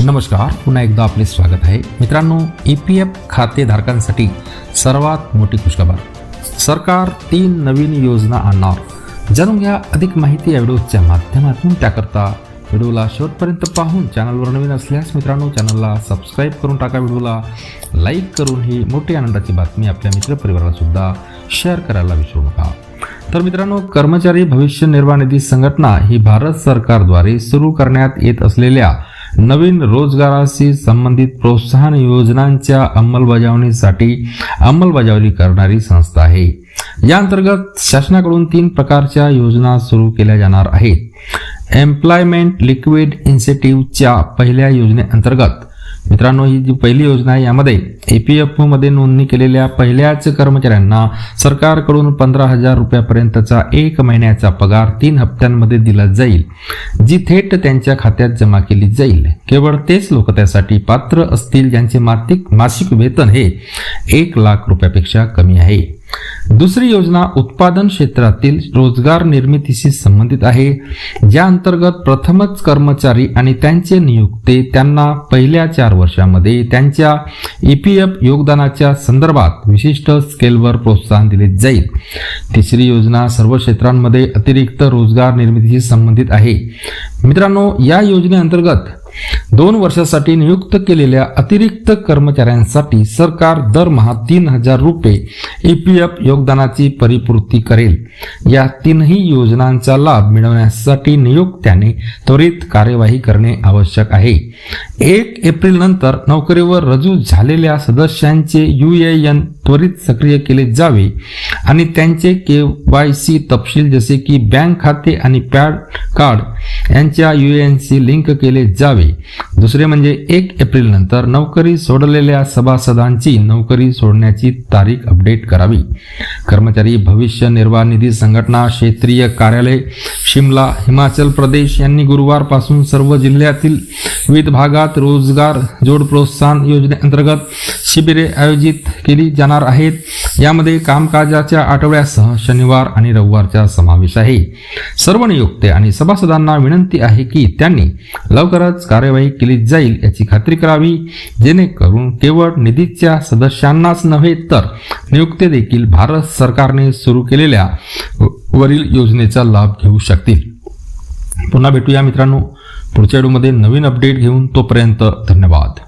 नमस्कार पुन्हा एकदा आपले स्वागत आहे. मित्रांनो ई पी एफ खातेधारकांसाठी सर्वात मोठी खुशखबर. सरकार तीन नवीन योजना आणणार. जाणून घ्या अधिक माहिती या व्हिडिओच्या माध्यमातून. त्याकरता व्हिडिओला शेवटपर्यंत पाहून चॅनलवर नवीन असल्यास मित्रांनो चॅनलला सबस्क्राईब करून टाका व्हिडिओला. लाईक करून ही मोठी आनंदाची बातमी आपल्या मित्रपरिवारालासुद्धा शेअर करायला विसरू नका. तर मित्रांनो कर्मचारी भविष्य निर्वाह निधी संघटना ही भारत सरकारद्वारे सुरू करण्यात येत असलेल्या नवीन रोजगाराशी संबंधित प्रोत्साहन योजनांच्या अंमलबजावणीसाठी अंमलबजावणी करणारी संस्था आहे. या अंतर्गत शासनाकडून तीन प्रकारच्या योजना सुरू केल्या जाणार आहेत. एम्प्लॉयमेंट लिक्विड इन्सेटिव्हच्या पहिल्या योजनेअंतर्गत मित्रांनो ही जी पहिली योजना आहे यामध्ये ए पी एफमध्ये नोंदणी केलेल्या पहिल्याच कर्मचाऱ्यांना सरकारकडून पंधरा हजार रुपयापर्यंतचा एक महिन्याचा पगार तीन हप्त्यांमध्ये दिला जाईल जी थेट त्यांच्या खात्यात जमा केली जाईल. केवळ तेच लोक त्यासाठी पात्र असतील ज्यांचे मासिक मासिक वेतन हे एक लाख रुपयापेक्षा कमी आहे. दुसरी योजना उत्पादन क्षेत्रातील रोजगार निर्मितीशी संबंधित आहे ज्या अंतर्गत प्रथमच कर्मचारी आणि त्यांचे नियुक्ते त्यांना पहिल्या चार वर्षामध्ये त्यांच्या ई पी एफ योगदानाच्या संदर्भात विशिष्ट स्केलवर प्रोत्साहन दिले जाईल. तिसरी योजना सर्व क्षेत्रांमध्ये अतिरिक्त रोजगार निर्मितीशी संबंधित आहे. मित्रांनो या योजनेअंतर्गत दोन वर्षासाठी नियुक्त केलेल्या अतिरिक्त कर्मचाऱ्यांसाठी सरकार दरमहा तीन हजार रुपये ई पी एफ योगदानाची परिपूर्ती करेल. या तीनही योजनांचा लाभ मिळवण्यासाठी नियुक्त्याने त्वरित कार्यवाही करणे आवश्यक आहे. एक एप्रिल नंतर नोकरीवर रजू झालेल्या सदस्यांचे यू ए एन त्वरित सक्रिय केले जावे आणि त्यांचे के वाय सी तपशील जसे की बँक खाते आणि पॅड कार्ड यांच्या यू एन सी लिंक केले जावे. दुसरे म्हणजे एक एप्रिल नंतर नोकरी सोडलेल्या सभासदांची नोकरी सोडण्याची तारीख अपडेट करावी. कर्मचारी भविष्य निर्वाह निधी संघटना क्षेत्रीय कार्यालय शिमला हिमाचल प्रदेश यांनी गुरुवारपासून सर्व जिल्ह्यातील विविध भागात रोजगार जोड प्रोत्साहन योजनेअंतर्गत शिबिरे आयोजित केली जाणार आहेत. यामध्ये कामकाजाच्या आठवड्यासह शनिवार आणि रविवारचा समावेश आहे. सर्व नियुक्ते आणि सभासदांना विनंती आहे की त्यांनी लवकरच कार्यवाही केली जाईल याची खात्री करावी. जेणेकरून केवळ निधीच्या सदस्यांनाच नव्हे तर नियुक्ते देखील भारत सरकारने सुरू केलेल्या वरील योजनेचा लाभ घेऊ शकतील. पुन्हा भेटूया मित्रांनो. पुढच्या व्हिडिओमध्ये नवीन अपडेट घेऊन तोपर्यंत धन्यवाद.